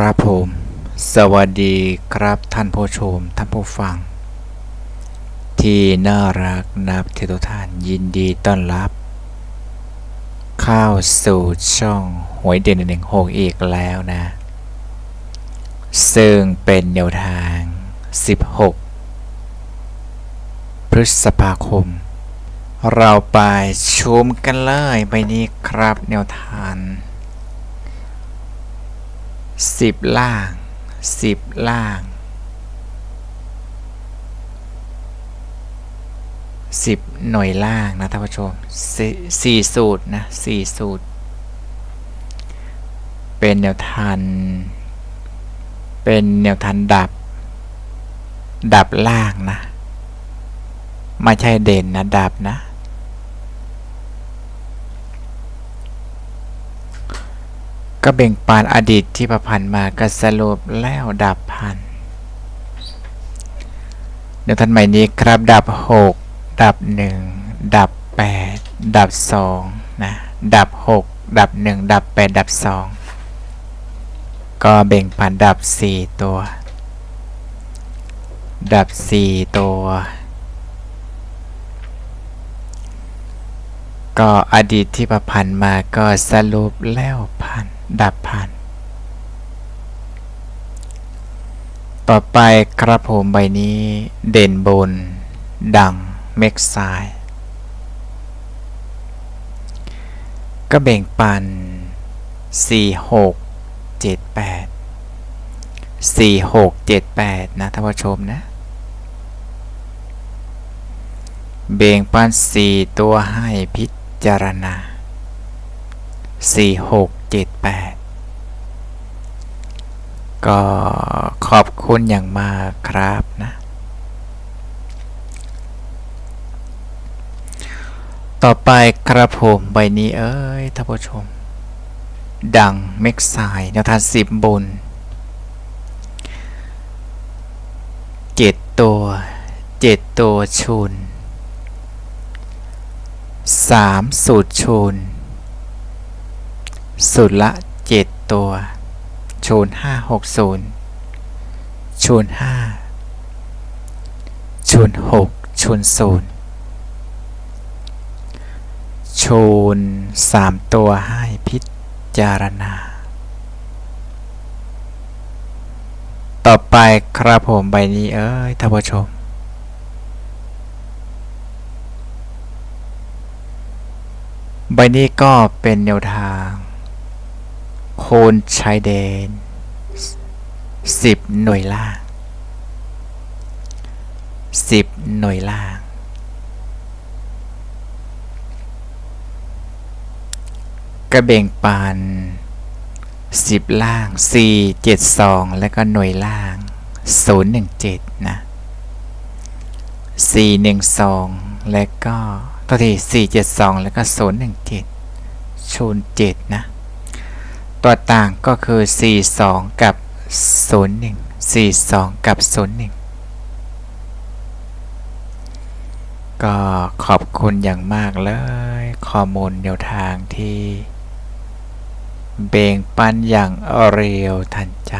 ครับผม สวัสดีครับท่านผู้ชม ท่านผู้ฟัง ที่น่ารักนับเททุกท่านยินดีต้อนรับ เข้าสู่ช่องหวยเด่นหนึ่งหกอีกแล้วนะ ซึ่งเป็นแนวทาง 16 พฤษภาคม เราไปชมกันเลยไปนี้ครับแนวทาง สิบล่างสิบล่างสิบหน่วยล่างนะท่านผู้ชมสสี่สูตรนะสี่สูตร เป็นแนวทางเป็นแนวทางดับ ดับล่างนะ ไม่ใช่เด่นนะ ดับนะ ก็เบ่งปานอดีตที่ประพันธ์มาก็สรุปแล้วดับพันเดี๋ยวท่านใหม่นี้ครับ ดับ 6 ดับ 1 ดับ 8 ดับ2นะดับ 6 ดับ 1 ดับ 8 ดับ 2 ก็เบ่งปานดับ 4 ตัว ดับ 4 ตัว ก็อดีตที่ประพันธ์มาก็สรุปแล้วพัน ดับพันต่อไปกระผมใบนี้เด่นบน ดังเม็กไซก็แบ่งปัน 4 6 7 8 4 6 7 8 นะท่านผู้ชมนะ เบ่งปัน 4 ตัวให้พิจารณา 4 6 7 8 ก็ขอบคุณอย่างมากครับนะ ต่อไปกระผมใบนี้เอ้ยท่านผู้ชม ดังเม็กไซแนวทางสิบบนเจ็ดตัวเจ็ดตัวชุนสามสูตรชุน สูตรละเจ็ดตัวชูนห้าหกศูนย์ชูนห้าชูนหกชูนศูนย์ชูนสามตัวให้พิจารณา ต่อไปครับผมใบนี้เอ้ยท่านผู้ชมใบนี้ก็เป็นแนวทาง โคนชายแดนสิบหน่วยล่างสิบหน่วยล่าง กระเบ่งปานสิบล่างสี่เจ็ดสองแล้วก็หน่วยล่างศูนย์หนึ่งเจ็ดนะสี่หนึ่งสองแล้วก็ตัวที่สี่เจ็ดสองแล้วก็ศูนย์หนึ่งเจ็ดชูนเจ็ดนะ ตัวต่างก็คือ 42 กับ 01 42 กับ 01 ก็ขอบคุณอย่างมากเลย ข้อมูลแนวทางที่เบ่งปันอย่างเร็วทันใจ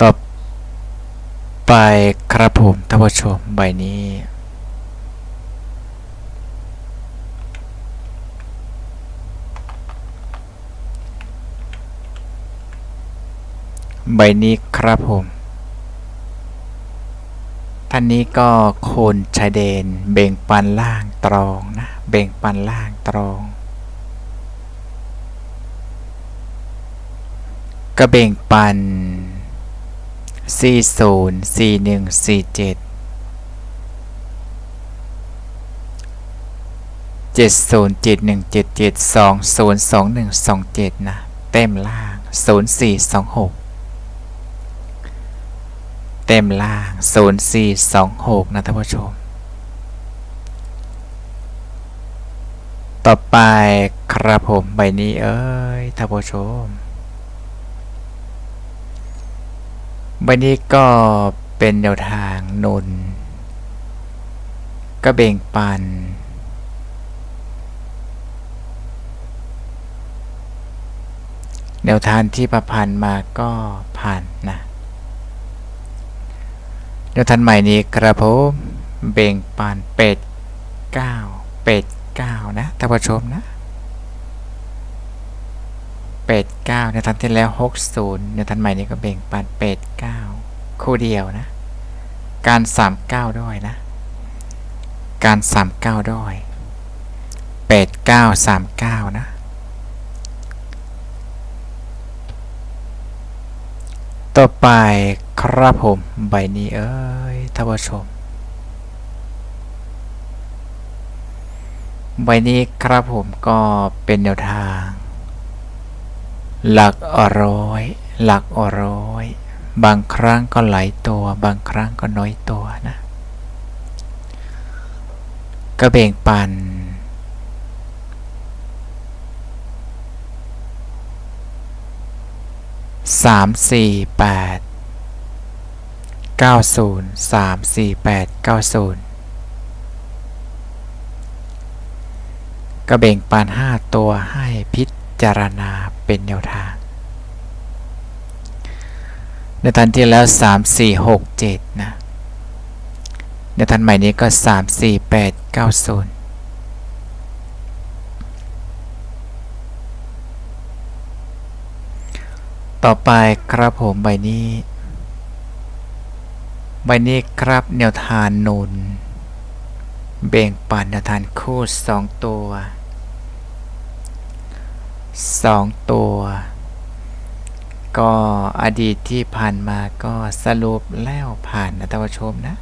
ต่อไปครับผมท่านผู้ชมใบนี้ ใบนี้ครับผม ท่านนี้ก็โคนชายเดน เบ่งปันล่างตรองนะ เบ่งปันล่างตรอง ก็เบ่งปัน 40 41 47 70 71 77 20 21 27 นะ เต็มล่าง 0426 เต็มล่าง 0426 นะท่านผู้ชม ต่อไปครับผมใบนี้เอ้ยท่านผู้ชม ใบนี้ก็เป็นแนวทางนนก็เบ่งปันแนวทางที่ประพันธ์มาก็ผ่านนะ แนวทางใหม่นี้กระผมเบ่งปานเป็ดเก้าเป็ดเก้านะท่านผู้ชมนะเป็ดเก้าแนวทางที่แล้วหกศูนย์แนวทางใหม่นี้ก็เบ่งปานเป็ดเก้าคู่เดียวนะ การสามเก้าด้วยนะ การสามเก้าด้วยเป็ดเก้าสามเก้านะ ต่อไปครับผมใบนี้เอ้ยท่านผู้ชม ใบนี้ครับผมก็เป็นแนวทาง หลักร้อย หลักร้อย บางครั้งก็หลายตัว บางครั้งก็น้อยตัวนะก็แบ่งปัน สามสี่แปดเก้าศูนย์สามสี่แปดเก้าศูนย์ก็แบ่งปันห้าตัวให้พิจารณาเป็นแนวทาง ในทันที่แล้วสามสี่หกเจ็ดนะ ในทันใหม่นี้ก็สามสี่แปดเก้าศูนย์ ต่อไปครับผมใบนี้ ใบนี้ครับแนวทานนุนเบ่งปันแนวทานคู่สองตัวสองตัว ก็อดีตที่ผ่านมาก็สรุปแล้วผ่านนะท่านผู้ชมนะ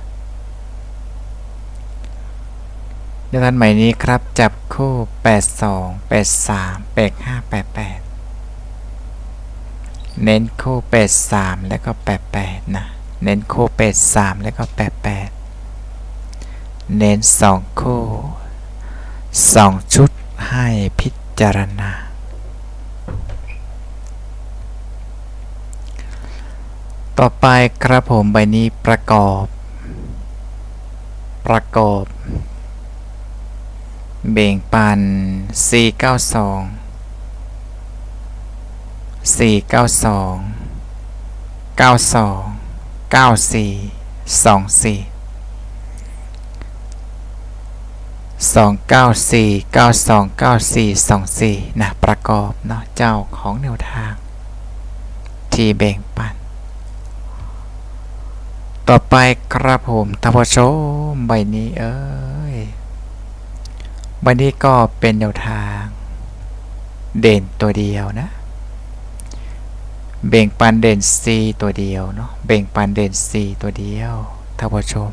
แนวทานใหม่นี้ครับจับคู่ 82 83 85 88 เน้นคู่เป็ดสามแล้วก็แปดแปดนะ เน้นคู่เป็ดสามแล้วก็แปดแปดเน้นสองคู่สองชุดให้พิจารณา ต่อไปครับผมใบนี้ประกอบ ประกอบ เบ่งปัน492 สี่เก้าสองเก้าสองเก้าสี่สองสี่สองเก้าสี่เก้าสองเก้าสี่สองสี่นะประกอบเนาะเจ้าของแนวทาง ที่แบ่งปัน ต่อไปครับผมท่านผู้ชมใบนี้เอ้ยใบนี้ก็เป็นแนวทาง เด่นตัวเดียวนะ เบ่งปันเด่น C ตัวเดียวเนาะเบ่งปันเด่น C ตัวเดียวท่านผู้ชม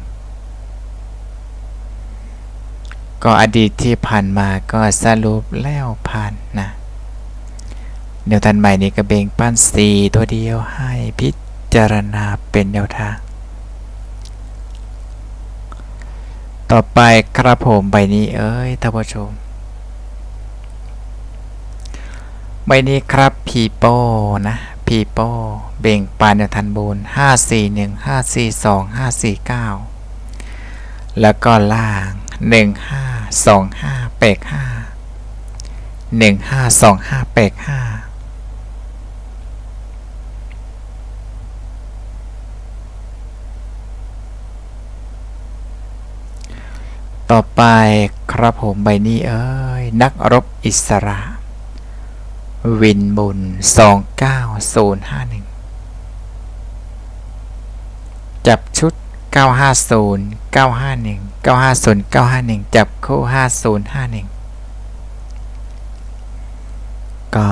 ก็อดีตที่ผ่านมาก็สรุปแล้วผ่านนะแนวทางใหม่นี้ก็เบ่งปัน C ตัวเดียวให้พิจารณาเป็นแนวทางต่อไปครับผมใบนี้เอ้ยท่านผู้ชมใบนี้ครับพีโป้นะ พีโป้เบ่งปานทันบูนห้าสี่หนึ่งห้าสี่สองห้าสี่เก้าแล้วก็ล่างหนึ่งห้าสองห้าเปกห้าหนึ่งห้าสองห้าเปกห้าต่อไปครับผมใบนี้เอ้ย นักรบอิสระ วินบุญ 29051จับชุด 950 951 950 951 จับคู่ 5051 ก็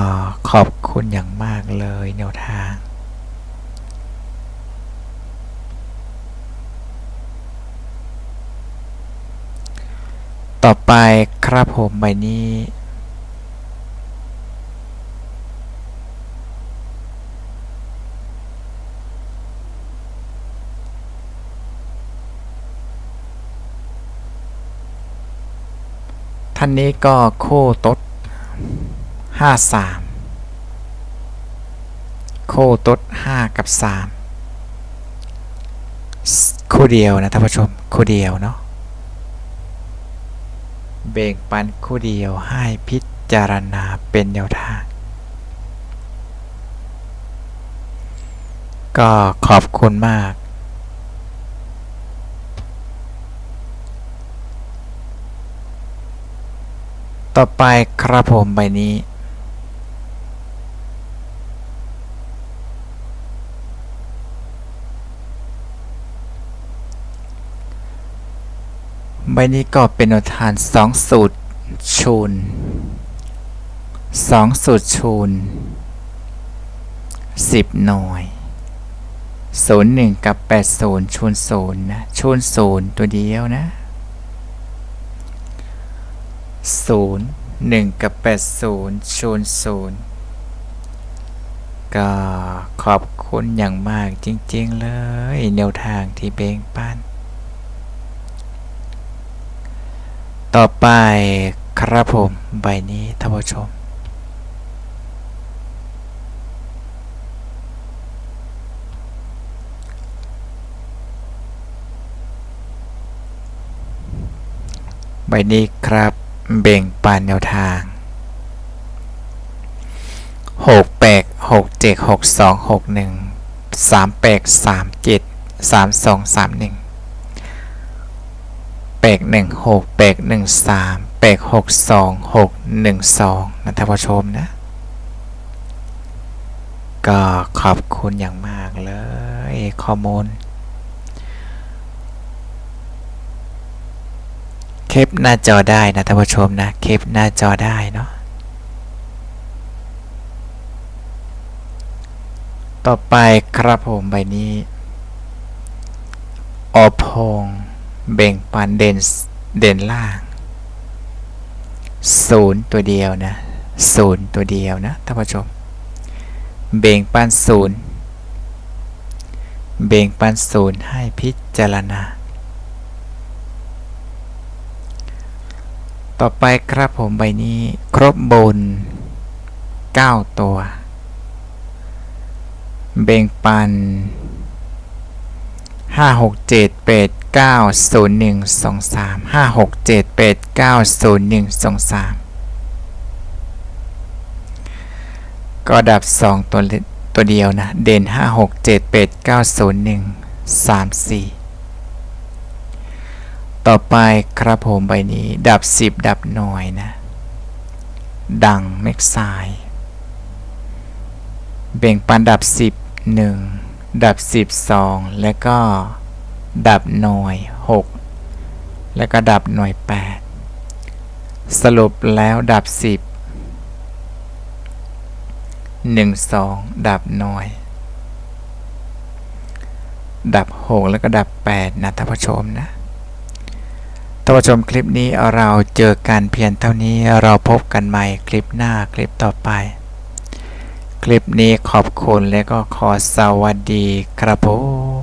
ขอบคุณอย่างมากเลยแนวทางต่อไปครับผมใบนี้ ท่านนี้ก็โคตดห้าสามโคตดห้ากับสามคู่เดียวนะท่านผู้ชมคู่เดียวเนาะเบ่งปันคู่เดียวให้พิจารณาเป็นแนวทาง ก็ขอบคุณมาก ต่อไปครับผมใบนี้ ใบนี้ก็เป็นแนวทานสองสูตรชูนสองสูตรชูนสิบหน่วยศูนย์หนึ่งกับแปดศูนย์ชูนศูนย์นะชูนศูนย์ตัวเดียวนะ ศูนย์หนึ่งกับแปดศูนย์ชูนศูนย์ก็ขอบคุณอย่างมากจริงๆเลย แนวทางที่เบงปั้น ต่อไปครับผมใบนี้ท่านผู้ชม ใบนี้ครับ เบ่งปันแนวทางหกแปดหกเจ็ดหกสองหกหนึ่งสามแปดสามเจ็ดสามสองสามหนึ่งแปกหนึ่งหกแปกหนึ่งสามแปกหกสองหกหนึ่งสองนะท่านผู้ชมนะ ก็ขอบคุณอย่างมากเลยข้อมูล เคปหน้าจอได้นะท่านผู้ชมนะเคปหน้าจอได้เนาะต่อไปครับผมใบนี้อพงเบ่งปันเด่นเด่นล่างศูนย์ตัวเดียวนะศูนย์ตัวเดียวนะท่านผู้ชม เบ่งปันศูนย์เบ่งปันศูนย์ให้พิจารณา ต่อไปครับผมใบนี้ครบบน 9 ตัว เบ่งปัน 5 6 7 8 9 0 1 2 3 5 6 7 8 9 0 1 2 3 ก็ดับ 2 ตัวตัวเดียวนะ เด่น 5 6 7 8 9 0 1 3 4 ต่อไปครับผมใบนี้ ดับสิบดับหน่อยนะ ดังเม็กไซเบ่งปันดับสิบหนึ่งดับ12แล้วก็ดับหน่วย 6 แล้วก็ดับหน่วย 8 สรุปแล้วดับ 10 1 2 ดับหน่วย ดับ 6 แล้วก็ดับ 8 นะท่านผู้ชมนะานผู้ชมคลิปนี้เราเจอกันเพียงเท่านี้เราพบกันใหม่คลิปหน้าคลิปต่อไป คลิปนี้ขอบคุณและก็ขอสวัสดีครับผม